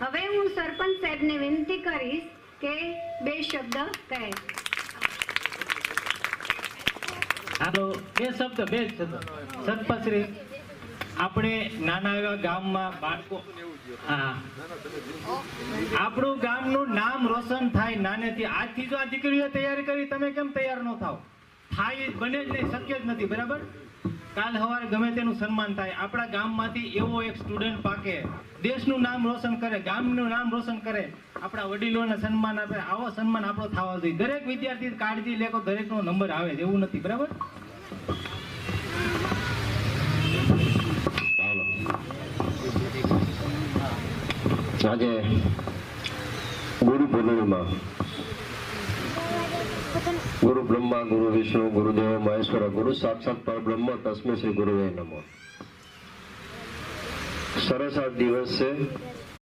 હવે હું સરપંચ સાહેબને વિનંતી કરીશ કે બે શબ્દ કહે. હાલો, બે શબ્દ બે શબ્દ શબ્દ. સરપંચશ્રી, આપણે નાના એવા ગામમાં બાળકો હા. આપણું ગામનું નામ રોશન થાય નાનેથી. આજથી જો આ દીકરીઓ તૈયારી કરી, તમે કેમ તૈયાર ન થાવ થાય બને જ નહીં, શક્ય જ નથી, બરાબર? કાલ સવારે ગમે તેનું સન્માન થાય. આપણા ગામમાંથી એવો એક સ્ટુડન્ટ પાકે. દેશનું નામ રોશન કરે, ગામનું નામ રોશન કરે. આપણા વડીલોને સન્માન આપે. આવો સન્માન આપણો થવા જોઈએ. દરેક વિદ્યાર્થી કાળજી લેકો, દરેકનો નંબર આવે છે. એવું નથી, બરાબર? આજે ગુરુ પૂર્ણિમા ગુરુ બ્રહ્મા, ગુરુ વિષ્ણુ ગુરુદેવ મહેશ્વર, ગુરુ સાક્ષાત પરબ્રહ્મ તસ્મે શ્રી ગુરુવે નમો. સરસ આ દિવસ છે.